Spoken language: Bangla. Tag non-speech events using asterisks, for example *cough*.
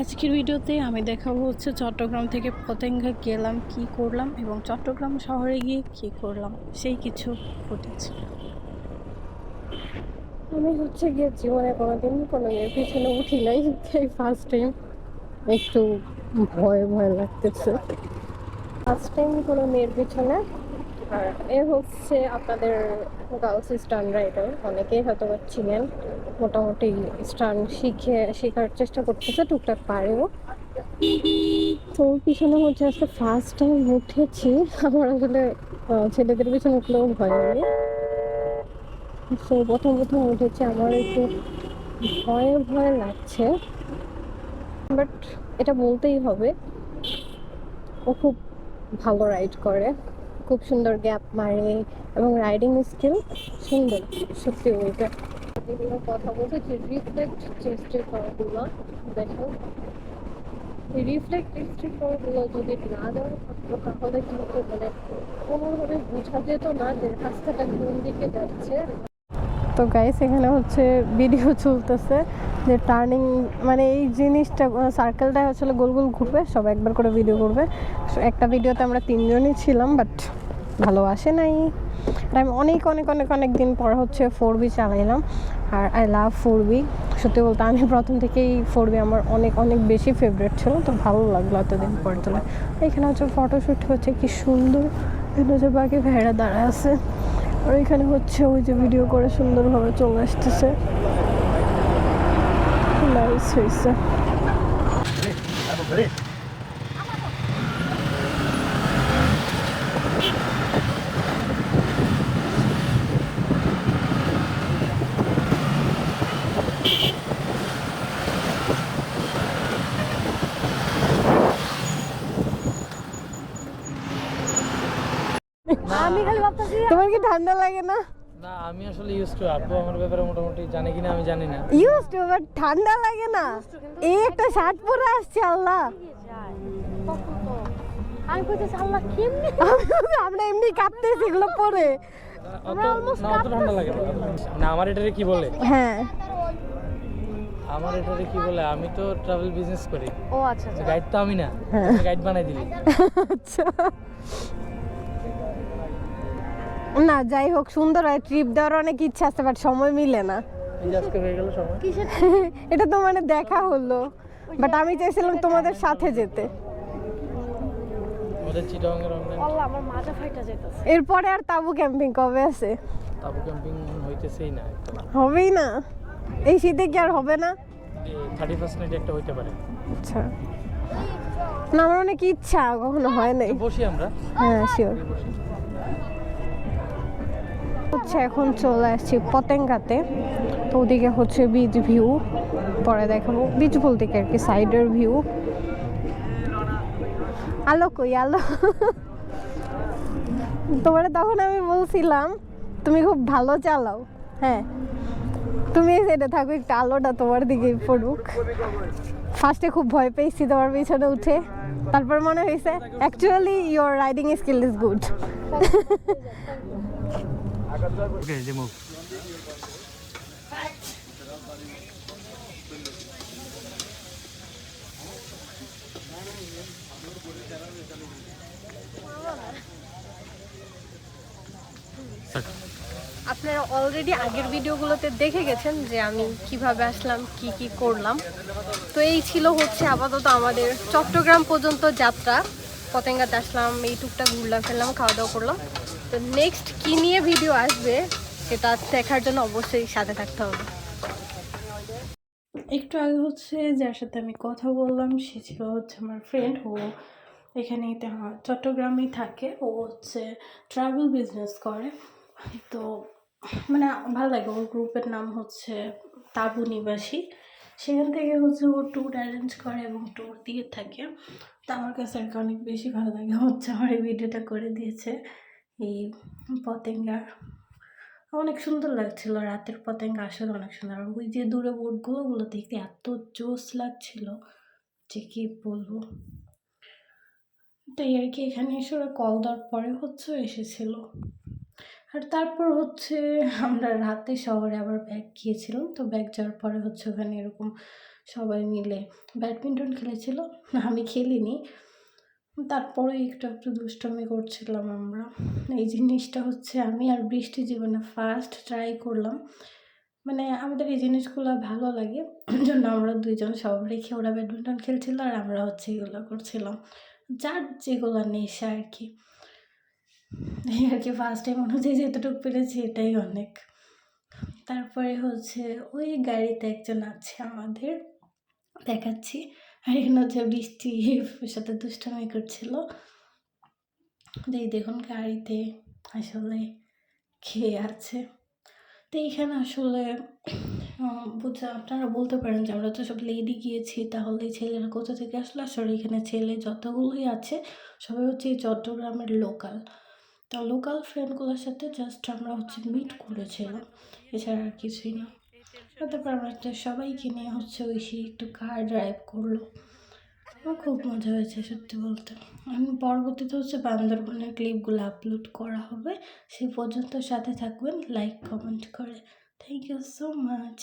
আজকের ভিডিওতে আমি দেখাবো হচ্ছে চট্টগ্রাম থেকে পতেঙ্গা গেলাম, কি করলাম এবং চট্টগ্রাম শহরে গিয়ে কি করলাম, সেই কিছু ফুটেজ আমি হচ্ছে গিয়ে জীবনে কোনোদিন কোনো মেয়ের পিছনে উঠি নাই এই ফার্স্ট টাইম একটু ভয় ভয় লাগতেছে। ফার্স্ট টাইম কোনো মেয়ের পিছনে আর এ হচ্ছে আপনাদের গার্লস স্টান রাইডার অনেকেই হয়তো চিনেন, মোটামুটি স্টান শিখে, শেখার চেষ্টা করতেছে, টুকটাক পারেও। তো পিছনে হচ্ছে আজকে ফার্স্ট টাইম উঠেছি। আমার আসলে ছেলেদের পিছনে উঠলেও ভয় লাগে তো প্রথম প্রথম উঠেছি, আমার একটু ভয়ে, ভয় লাগছে। বাট এটা বলতেই হবে, ও খুব ভালো রাইড করে। খুব সুন্দর গ্যাপ মারে এবং রাইডিং স্কিল সুন্দর, সত্যি ওইটা যেগুলো কথা বলছে যে রিফ্লেক্ট চেস্টের পাওয়ারগুলো দেখো। রিফ্লেক্ট চেস্টের পাওয়ারগুলো যদি না দেওয়া তাহলে কিন্তু মানে কোনোভাবে বোঝা যেত না যে রাস্তাটা কোন দিকে যাচ্ছে। তো গাইস এখানে হচ্ছে ভিডিও চলতেছে যে টার্নিং মানে এই জিনিসটা সার্কেলটা আসলে গোল গোল ঘুরবে সব একবার করে ভিডিও করবে। একটা ভিডিওতে আমরা তিনজনই ছিলাম বাট ভালো আসে নাই। আর আমি অনেক অনেক অনেক অনেক দিন পর হচ্ছে ফোর বি চালাইলাম। আর আই লাভ ফোর বি সত্যি বলতে আমি প্রথম থেকেই ফোর বি আমার অনেক অনেক বেশি ফেভারিট ছিল। তো ভালো লাগল এতদিন পর তোলা এখানে হচ্ছে ফটোশ্যুট হচ্ছে, কি সুন্দর। এখানে হচ্ছে বাকি ভেড়া দাঁড়া আছে। আর এখানে হচ্ছে ওই যে ভিডিও করে সুন্দরভাবে চলে আসতেছে। নাইস হয়েছে তোমার কি ঠান্ডা লাগে না? না আমি আসলে ইউজ টু আব্বু আমার ব্যাপারে মোটামুটি জানে কিনা আমি জানি না। ইউজ টু বাট ঠান্ডা লাগে না। এই একটা শার্ট পরে আসছে আল্লাহ। আমি কইতেছি আল্লাহ কেমনি? আমি- *laughs* আমরা এমনি কাঁপতেছি এগুলো পরে। না অত ঠান্ডা লাগে না। না আমার এটারে কি বলে? হ্যাঁ। আমার এটারে কি বলে আমি তো ট্রাভেল বিজনেস করি। ও আচ্ছা আচ্ছা। গাইড তো আমি না হ্যাঁ। গাইড বানাই দিলি। আচ্ছা। না যাই হোক সুন্দর হয় ট্রিপ দেওয়ার অনেক ইচ্ছা আছে বাট সময় মিলে না। আজকে হয়ে গেল সময়। কিসের এটা তো মানে দেখা হলো বাট আমি চাইছিলাম তোমাদের সাথে যেতে। আমাদের চিটাং এর অনলাইন আল্লাহ আমার মাজা ফাইটা যাইতেছে। এরপরে আর তাবু ক্যাম্পিং কবে আছে? তাবু ক্যাম্পিং হইতেছেই না হবেই না। এই শীতে কি আর হবে না? থার্টি ফার্স্ট নাইট একটা হইতে পারে। আচ্ছা। না আমার অনেক ইচ্ছা কখনো হয় নাই। বসি আমরা। হ্যাঁ শিওর হচ্ছে এখন চলে আসছি পতেঙ্গাতে। তো ওদিকে হচ্ছে বিচ ভিউ পরে দেখাবো। বিচ বলতে কি আর কি সাইডের ভিউ আলো কই আলো? তোমার তখন আমি বলছিলাম তুমি খুব ভালো চালাও হ্যাঁ? তুমি সাইডে থাকো, একটু আলোটা তোমার দিকে পড়ুক। ফার্স্টে খুব ভয় পেয়েছি তোমার পিছনে উঠে। তারপর মনে হয়েছে actually your riding skill is good move আপনারা অলরেডি আগের ভিডিওগুলোতে দেখে গেছেন যে আমি কীভাবে আসলাম, কি কি করলাম। তো এই ছিল হচ্ছে আপাতত আমাদের চট্টগ্রাম পর্যন্ত যাত্রা। পতেঙ্গাতে আসলাম, এই টুকটা ঘুরলাম, ফেললাম খাওয়া দাওয়া করলাম। তো নেক্সট কি নিয়ে ভিডিও আসবে, সেটা দেখার জন্য অবশ্যই সাথে থাকতে হবে। একটু আগে হচ্ছে যার সাথে আমি কথা বললাম, সে ছিল হচ্ছে আমার ফ্রেন্ড ও এখানেই তে- চট্টগ্রামেই থাকে। ও হচ্ছে ট্রাভেল বিজনেস করে। তো মানে ভালো লাগে ওর গ্রুপের নাম হচ্ছে তাবু নিবাসী। সেখান থেকে হচ্ছে ও ট্যুর অ্যারেঞ্জ করে এবং ট্যুর দিয়ে থাকে। তো আমার কাছে আর অনেক বেশি ভালো লাগে। হচ্ছে আমার এই ভিডিওটা করে দিয়েছে। এই পতেঙ্গার। অনেক সুন্দর লাগছিল। রাতের পতেঙ্গা আসলে অনেক সুন্দর। ওই যে দূরে বোটগুলো দেখতে এত জোস লাগছিল যে কি বলব। তো এই আর কি এখানে এসে ওরা কল দেওয়ার পরে হচ্ছে এসেছিল। আর তারপর হচ্ছে আমরা রাতে শহরে আবার ব্যাগ গিয়েছিলাম তো ব্যাগ যাওয়ার পরে হচ্ছে ওখানে এরকম সবাই মিলে ব্যাডমিন্টন খেলেছিল। আমি খেলিনি। তারপরে একটু একটু দুষ্টমি করছিলাম আমরা। এই জিনিসটা হচ্ছে আমি আর বৃষ্টি জীবনে ফার্স্ট ট্রাই করলাম। মানে আমাদের এই জিনিসগুলো ভালো লাগে। জন্য আমরা দুইজন সব রেখে ওরা ব্যাডমিন্টন খেলছিল আর আমরা হচ্ছে এগুলো করছিলাম। যার যেগুলো নেশা আর কি। এই আর কি ফার্স্ট টাইম অনুযায়ী যেতটুকু পেরেছি এটাই অনেক। তারপরে হচ্ছে ওই গাড়িতে একজন আছে আমাদের, দেখাচ্ছি। আর এখানে হচ্ছে বৃষ্টি সাথে দুষ্টামি করছিল। এই দেখুন গাড়িতে আসলে খেয়ে আছে। তো এইখানে আসলে বুঝা, আপনারা বলতে পারেন যে আমরা তো সব লেডি গিয়েছি, তাহলে ছেলেরা কোথা থেকে আসলো? আসলে এখানে ছেলে যতগুলোই আছে, সবাই হচ্ছে চট্টগ্রামের লোকাল তো লোকাল ফ্রেন্ডগুলোর সাথে জাস্ট আমরা হচ্ছে মিট করেছিলাম। এছাড়া আর কিছুই না। তারপর আমরা সবাইকে নিয়ে হচ্ছে ওই সে একটু কার ড্রাইভ করল আমার খুব মজা হয়েছে সত্যি বলতে। আমি পরবর্তীতে হচ্ছে বান্দরবনের ক্লিপগুলো আপলোড করা হবে। সে পর্যন্ত সাথে থাকবেন লাইক কমেন্ট করে। Thank you so much